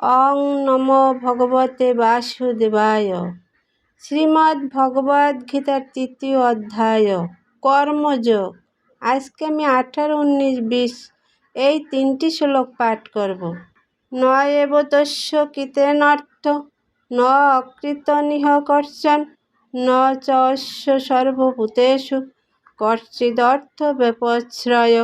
অং নমো ভগবতে বাসুদেবায়। শ্রীমদ্ ভগবদ গীতার তৃতীয় অধ্যায়, কর্মযোগ। আজকে আমি আঠারো উনিশ বিশ, এই তিনটি শ্লোক পাঠ করব। ন এব তস্য কৃতেনর্থ ন অকৃতনিহ কর্ষণ, ন চস্য সর্বভূতেষু কর্চিদর্থ ব্যপশ্রয়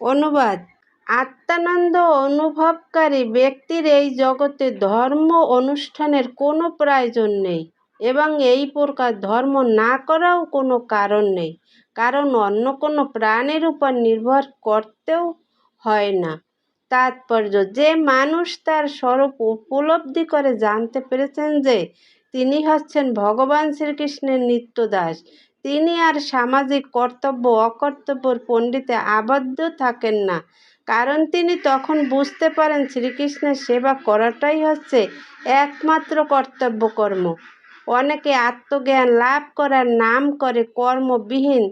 অনুবাদ আত্মানন্দ অনুভবকারী ব্যক্তির এই জগতে ধর্ম অনুষ্ঠানের কোনো প্রয়োজন নেই এবং এই প্রকার ধর্ম না করাও কোনো কারণ নেই। কারণ অন্য কোনো প্রাণের উপর নির্ভর করতেও হয় না। তাৎপর্য, যে মানুষ তার স্বরূপ উপলব্ধি করে জানতে পেরেছেন যে তিনি হচ্ছেন ভগবান শ্রীকৃষ্ণের নিত্য দাস তিনি আর সামাজিক কর্তব্য, অকর্তব্যর পণ্ডিতে আবদ্ধ থাকেন না। কারণ তিনি তখন বুঝতে পারেন শ্রীকৃষ্ণের সেবা করাটাই হচ্ছে একমাত্র কর্তব্য কর্ম অনেকে আত্মজ্ঞান লাভ করার নাম করে কর্মবিহীন,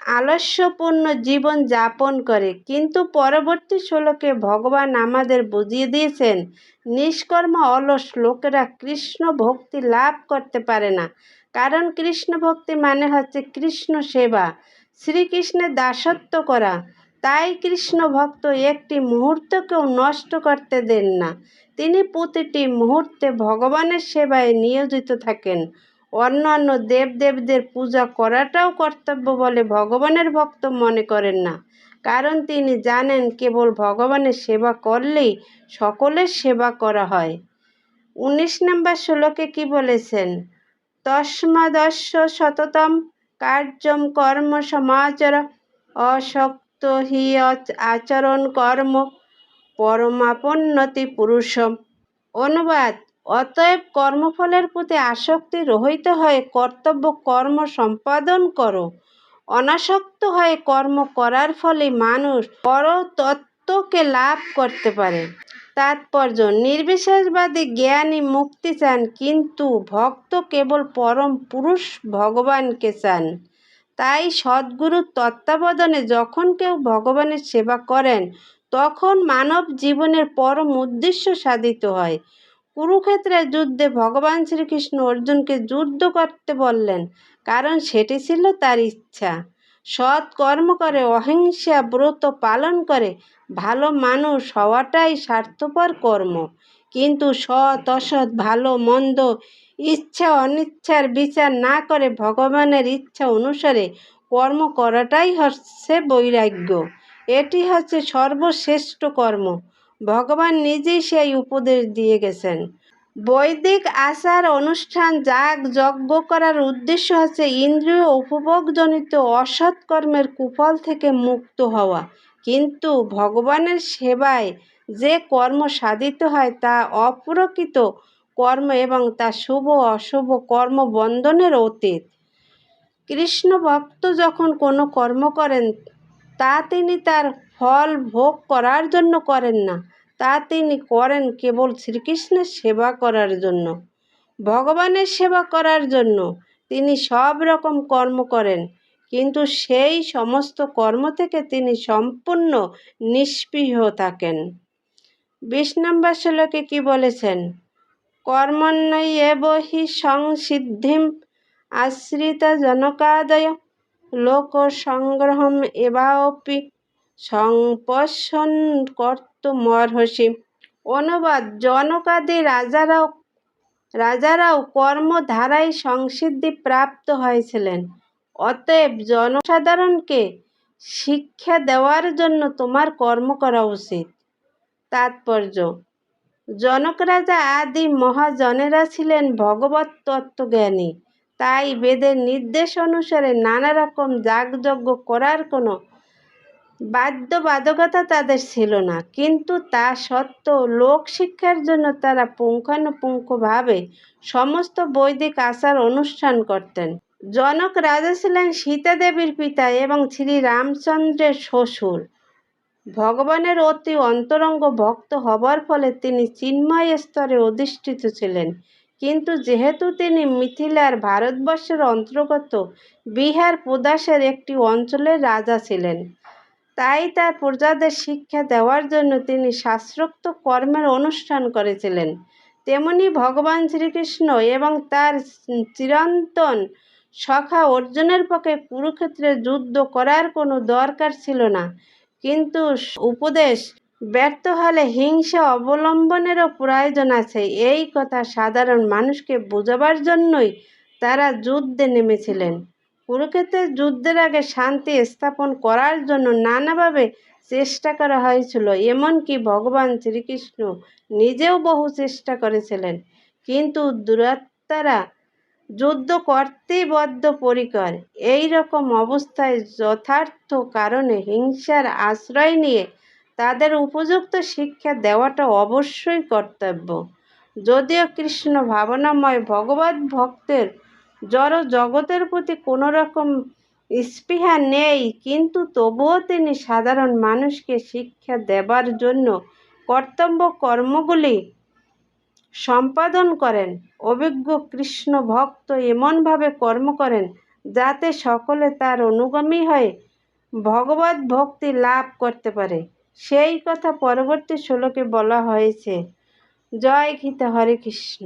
আলস্যপূর্ণ জীবন যাপন করে। কিন্তু পরবর্তী শ্লোকে ভগবান আমাদের বুঝিয়ে দিয়েছেন, নিষ্কর্ম অলস লোকেরা কৃষ্ণ ভক্তি লাভ করতে পারে না। কারণ কৃষ্ণ ভক্তি মানে হচ্ছে কৃষ্ণ সেবা, শ্রীকৃষ্ণের দাসত্ব করা। তাই কৃষ্ণ ভক্ত একটি মুহূর্তকেও নষ্ট করতে দেন না। তিনি প্রতিটি মুহূর্তে ভগবানের সেবায় নিয়োজিত থাকেন। অন্যান্য দেবদেবদের পূজা করাটাও কর্তব্য বলে ভগবানের ভক্ত মনে করেন না। কারণ তিনি জানেন কেবল ভগবানের সেবা করলেই সকলের সেবা করা হয়। উনিশ নম্বর শ্লোকে কি বলেছেন? তস্মাদস্য শততম কার্যম কর্ম সমাচার অশক্ত হি আচরণ কর্ম পরমাপন্নতি পুরুষম। অনুবাদ, অতএব কর্মফলের প্রতি আসক্তি রহিত হয়ে কর্তব্য কর্ম সম্পাদন করো। অনাসক্ত হয়ে কর্ম করার ফলে মানুষ পরতত্ত্বকে লাভ করতে পারে। তাৎপর্য, নির্বিশেষবাদী জ্ঞানী মুক্তি চান, কিন্তু ভক্ত কেবল পরম পুরুষ ভগবানকে চান। তাই সদ্গুরুর তত্ত্বাবধানে যখন কেউ ভগবানের সেবা করেন, তখন মানব জীবনের পরম উদ্দেশ্য সাধিত হয়। কুরুক্ষেত্রের যুদ্ধে ভগবান শ্রীকৃষ্ণ অর্জুনকে যুদ্ধ করতে বললেন, কারণ সেটি ছিল তার ইচ্ছা। সৎ কর্ম করে, অহিংসা ব্রত পালন করে, ভালো মানুষ হওয়াটাই স্বার্থপর কর্ম। কিন্তু সৎ, অসৎ, ভালো, মন্দ, ইচ্ছা, অনিচ্ছার বিচার না করে ভগবানের ইচ্ছা অনুসারে কর্ম করাটাই হচ্ছে বৈরাগ্য। এটি হচ্ছে সর্বশ্রেষ্ঠ কর্ম। ভগবান নিজেই সেই উপদেশ দিয়ে গেছেন। বৈদিক আচার অনুষ্ঠান যাগ যজ্ঞ করার উদ্দেশ্য হচ্ছে ইন্দ্রিয় উপভোগজনিত অসৎ কর্মের কুফল থেকে মুক্ত হওয়া। কিন্তু ভগবানের সেবায় যে কর্ম সাধিত হয় তা অপ্রকৃত কর্ম এবং তা শুভ অশুভ কর্ম বন্ধনের অতীত। কৃষ্ণ ভক্ত যখন কোনো কর্ম করেন, তা তিনি তার ফল ভোগ করার জন্য করেন না। তা তিনি করেন কেবল শ্রীকৃষ্ণের সেবা করার জন্য। ভগবানের সেবা করার জন্য তিনি সব রকম কর্ম করেন, কিন্তু সেই সমস্ত কর্ম থেকে তিনি সম্পূর্ণ নিষ্পৃহ থাকেন। বিশ নম্বর শ্লোকে কি বলেছেন? কর্মণ্যই এব হি সংসিদ্ধিম আশ্রিতা জনকাদয় লোক সংগ্রহম এবাপি সংপশন কর্তুমর্হসি অনুবাদ, জনকাদি রাজারাও রাজারাও কর্মধারায় সংসিদ্ধি প্রাপ্ত হয়েছিলেন। অতএব জনসাধারণকে শিক্ষা দেওয়ার জন্য তোমার কর্ম করা উচিত। তাৎপর্য, জনক রাজা আদি মহাজনেরা ছিলেন ভগবত তত্ত্বজ্ঞানী। তাই বেদের নির্দেশ অনুসারে নানা রকম যাগযজ্ঞ করার কোনো বাধ্যবাধকতা তাদের ছিল না, কিন্তু তা সত্ত্বেও লোক শিক্ষার জন্য তারা পুঙ্খানুপুঙ্খভাবে সমস্ত বৈদিক আচার অনুষ্ঠান করতেন। জনক রাজা ছিলেন সীতা দেবীর পিতা এবং শ্রী রামচন্দ্রের শ্বশুর। ভগবানের অতি অন্তরঙ্গ ভক্ত হবার ফলে তিনি চিন্ময় স্তরে অধিষ্ঠিত ছিলেন, কিন্তু যেহেতু তিনি মিথিলার ভারতবর্ষের অন্তর্গত বিহার প্রদেশের একটি অঞ্চলের রাজা ছিলেন। তাই তার প্রজাদের শিক্ষা দেওয়ার জন্য তিনি শাস্ত্রোক্ত কর্মের অনুষ্ঠান করেছিলেন। তেমনি ভগবান শ্রীকৃষ্ণ এবং তার চিরন্তন সখা অর্জুনের পক্ষে কুরুক্ষেত্রে যুদ্ধ করার কোনো দরকার ছিল না। কিন্তু উপদেশ ব্যর্থ হলে হিংসা অবলম্বনেরও প্রয়োজন আছে। এই কথা সাধারণ মানুষকে বোঝাবার জন্যই তারা যুদ্ধে নেমেছিলেন। কুরুক্ষেত্রের যুদ্ধের আগে শান্তি স্থাপন করার জন্য নানাভাবে চেষ্টা করা হয়েছিল, এমনকি ভগবান শ্রীকৃষ্ণ নিজেও বহু চেষ্টা করেছিলেন। কিন্তু দুরাত্মারা যুদ্ধ করতেই বদ্ধপরিকর। এই রকম অবস্থায় যথার্থ কারণে হিংসার আশ্রয় নিয়ে তাদের উপযুক্ত শিক্ষা দেওয়াটা অবশ্যই কর্তব্য। যদিও কৃষ্ণ ভাবনাময় ভগবত ভক্তের জড় জগতের প্রতি কোনো রকম স্পৃহা নেই, কিন্তু তবুও তিনি সাধারণ মানুষকে শিক্ষা দেবার জন্য কর্তব্য কর্মগুলি সম্পাদন করেন। অভিজ্ঞ কৃষ্ণ ভক্ত এমনভাবে কর্ম করেন যাতে সকলে তার অনুগামী হয়ে ভগবত ভক্তি লাভ করতে পারে। সেই কথা পরবর্তী শ্লোকে বলা হয়েছে, জয় গীতা হরে কৃষ্ণ।